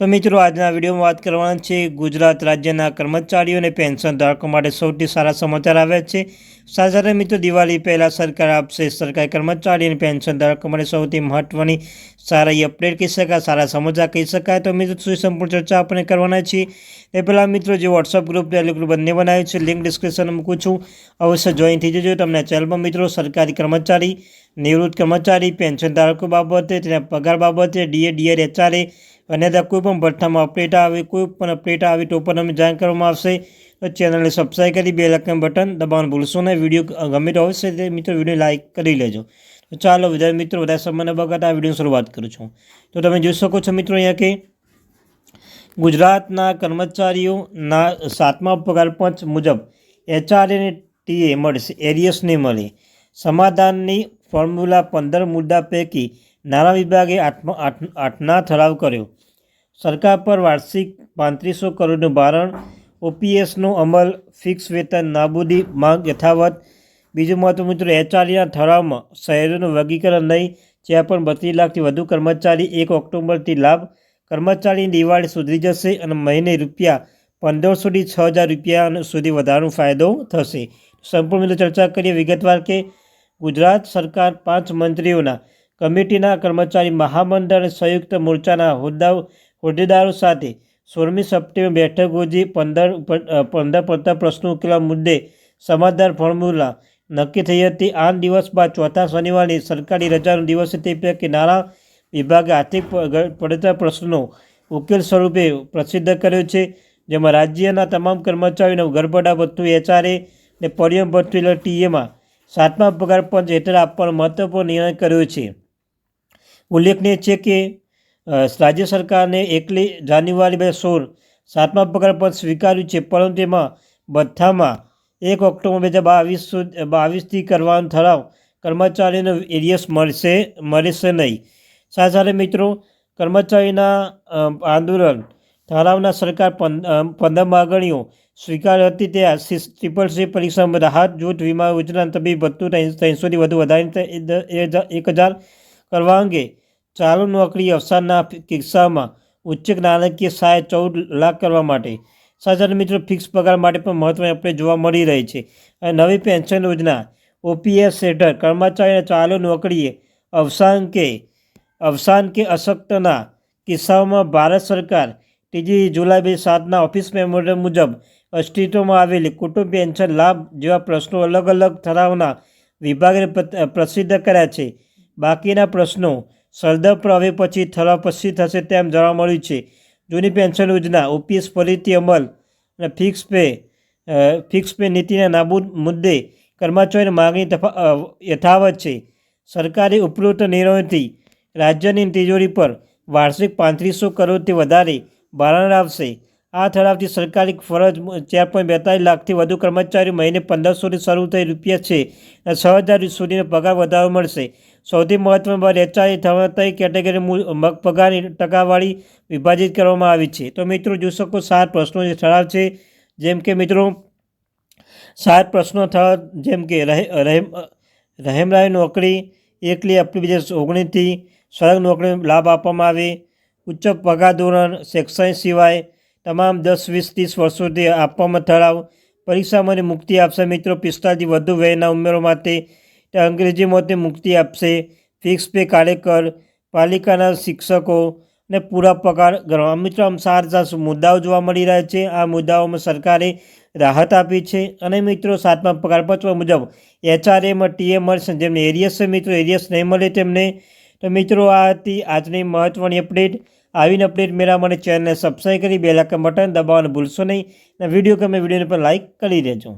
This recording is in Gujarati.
તો મિત્રો, આજના વિડીયોમાં વાત કરવાના છે ગુજરાત રાજ્યના કર્મચારીઓ અને પેન્શન ધારકો માટે સૌથી સારા સમાચાર આવ્યા છે. સાથે મિત્રો, દિવાળી પહેલાં સરકાર આપશે સરકારી કર્મચારી અને પેન્શન ધારકો માટે સૌથી મહત્ત્વની સારા અપડેટ કહી શકાય, સારા સમાચાર કહી શકાય. તો મિત્રો, શું સંપૂર્ણ ચર્ચા આપણે કરવાના છીએ? એ પહેલાં મિત્રો, જે વોટ્સઅપ ગ્રુપ ટેલિગ્રુપ ગ્રુપ બંને બનાવ્યું છે લિંક ડિસ્ક્રિપ્શન મૂકું છું. અવશ્ય જોઈન થઈ જજો. તમને ચેનલમાં મિત્રો, સરકારી કર્મચારી નિવૃત્ત કર્મચારી, પેન્શન ધારકો બાબતે તેના પગાર બાબતે ડીએ, ડીઆર, એચઆરએ અને કોઈ પણ ભઠ્ઠામાં અપડેટ આવે, કોઈ પણ અપડેટ આવે તો પણ અમે જાણ કરવામાં આવશે. તો ચેનલને સબસ્ક્રાઈબ કરી બે લખન બટન દબાવવાનું ભૂલશો નહીં. વીડિયો ગમે તો અવશ્ય તે મિત્રો વીડિયો લાઇક કરી લેજો. ચાલો વિદ્યાર્થી મિત્રો વધારે સમયને બગાડ આ વીડિયો શરૂઆત કરું છું. તો તમે જોઈ શકો છો મિત્રો અહીંયા કે ગુજરાતના કર્મચારીઓના સાતમા પગાર પંચ મુજબ એચઆરએને ટીએ મળશે, એરિયસને મળે. સમાધાનની ફોર્મ્યુલા પંદર મુદ્દા પૈકી નાણાં વિભાગે આઠમા આઠ આઠના ઠરાવ કર્યો. સરકાર પર વાર્ષિક પાંત્રીસો કરોડનું ભારણ ઓપીએસનો અમલ, ફિક્સ વેતન, નાબૂદી માંગ યથાવત. બીજું મહત્વ મિત્રો એચઆરડીના ઠરાવમાં શહેરોનું વર્ગીકરણ નહીં, જ્યાં પણ બત્રીસ લાખથી વધુ કર્મચારી એક ઓક્ટોબરથી લાભ. કર્મચારીની દિવાળી સુધરી જશે અને મહિને રૂપિયા પંદરસોથી છ હજાર રૂપિયા સુધી વધારાનો ફાયદો થશે. સંપૂર્ણ ચર્ચા કરીએ. વિગતવાર કે ગુજરાત સરકાર પાંચ મંત્રીઓના કમિટીના કર્મચારી મહામંડળ સંયુક્ત મોરચાના હોદ્દાઓ હોદ્દેદારો સાથે સોળમી સપ્ટેમ્બર બેઠક યોજી પંદર પંદર પડતા પ્રશ્નો ઉકેલવા મુદ્દે સમાધાન ફોર્મ્યુલા નક્કી થઈ હતી. આઠ દિવસ બાદ ચોથા શનિવારની સરકારી રજાનો દિવસ તે પૈકી નાણાં વિભાગે આર્થિક પડતા પ્રશ્નો ઉકેલ સ્વરૂપે પ્રસિદ્ધ કર્યો છે, જેમાં રાજ્યના તમામ કર્મચારીઓને ગરબડા ભથ્થું એચઆરએ ને પરિયમ ભથ્થું એટલે ટીએમાં સાતમા પગાર પંચ હેઠળ આપવાનો મહત્વપૂર્ણ નિર્ણય કર્યો છે. ઉલ્લેખનીય છે કે રાજ્ય સરકારને એકલી જાન્યુઆરી બે સોળ સાતમા પગાર પંચ સ્વીકાર્યું છે, પરંતુ તેમાં બધામાં એક ઓક્ટોબર બે હજાર બાવીસ સુધી બાવીસથી કરવાનો ઠરાવ કર્મચારીનો એરિયસ મળશે મળશે નહીં. સાથે સાથે મિત્રો, કર્મચારીના આંદોલન ઠરાવના સરકાર પંદ- પંદર માગણીઓ સ્વીકાર હતી તે ટ્રિપલ સી પરીક્ષામાં રાહત જૂથ, વીમા, યોજના, તબીબ, ભથ્થું ત્રણસોથી વધુ વધારીને એક હજાર કરવા અંગે ચાલુ નોકરી અવસાનના કિસ્સામાં ઉચ્ચ નાણાકીય સહાય ચૌદ લાખ કરવા માટે. સાધારણ મિત્રો, ફિક્સ પગાર માટે પણ મહત્વની આપણે જોવા મળી રહી છે. અને નવી પેન્શન યોજના, ઓપીએસ હેઠળ કર્મચારીને ચાલુ નોકરીએ અવસાન કે અવસાન કે અશક્તના કિસ્સાઓમાં ભારત સરકાર ત્રીજી જુલાઈ બે સાતના ઓફિસ મેમોરિયલ મુજબ અસ્તિત્વમાં આવેલી કુટુંબ પેન્શન લાભ જેવા પ્રશ્નો અલગ અલગ ઠરાવના વિભાગે પ્રસિદ્ધ કર્યા છે. બાકીના પ્રશ્નો સરદર પર પછી ઠરાવ પછી થશે તેમ જાણવા મળ્યું છે. જૂની પેન્શન યોજના ઓપીએસ ફરીથી અમલ અને ફિક્સ પે ફિક્સ પે નીતિના નાબૂદ મુદ્દે કર્મચારીની માગણી તફા યથાવત છે. સરકારી ઉપરોક્ત નિર્ણયથી રાજ્યની તિજોરી પર વાર્ષિક પાંત્રીસો કરોડથી વધારે ભારણ આવશે. આ ઠરાવથી સરકારી ફરજ ચાર પોઈન્ટ બેતાલીસ લાખથી વધુ કર્મચારીઓ મહિને પંદરસોથી શરૂ થઈ રૂપિયા છે અને છ હજાર સુધીનો પગાર વધારો મળશે. સૌથી મહત્વની બાબત એચઆઈ થવાતા કેટેગરી પગારની ટકાવાળી વિભાજિત કરવામાં આવી છે. તો મિત્રો, જોઈ શકો સાત પ્રશ્નો જે ઠરાવ છે. જેમ કે મિત્રો, સાત પ્રશ્નો ઠરાવ જેમ કે રહે રહેમ રહેમરાય નોકરી, એકલી એપ્રિલ ઓગણીસથી સળગ નોકરીનો લાભ આપવામાં આવે, ઉચ્ચ પગાર ધોરણ, શૈક્ષણિક સિવાય તમામ દસ, વીસ, ત્રીસ વર્ષોથી આપવામાં ઠરાવ. પરીક્ષામાં મુક્તિ આપશે મિત્રો. પિસ્તાળીસથી વધુ વયના ઉમેરો માટે તે અંગ્રેજીમાંથી મુક્તિ આપશે. ફિક્સ પે કાર્યકર, પાલિકાના શિક્ષકો ને પૂરા પગાર ગણવા મિત્રો, આમ સારા સારા મુદ્દાઓ જોવા મળી રહ્યા છે. આ મુદ્દાઓમાં સરકારે રાહત આપી છે અને મિત્રો, સાતમા પગાર પત્ર મુજબ એચઆરએમાં ટીએ મળશે જેમને એરિયસ છે મિત્રો, એરિયસ નહીં મળે તેમને તો મિત્રો, આ હતી આજની મહત્ત્વની અપડેટ. આવીને અપડેટ મેળવવા માટે ચેનલને સબસ્ક્રાઈબ કરી બે લાખ બટન દબાવવાનું ભૂલશો નહીં. અને વીડિયો ગમે વિડીયોને પણ લાઇક કરી દેજો.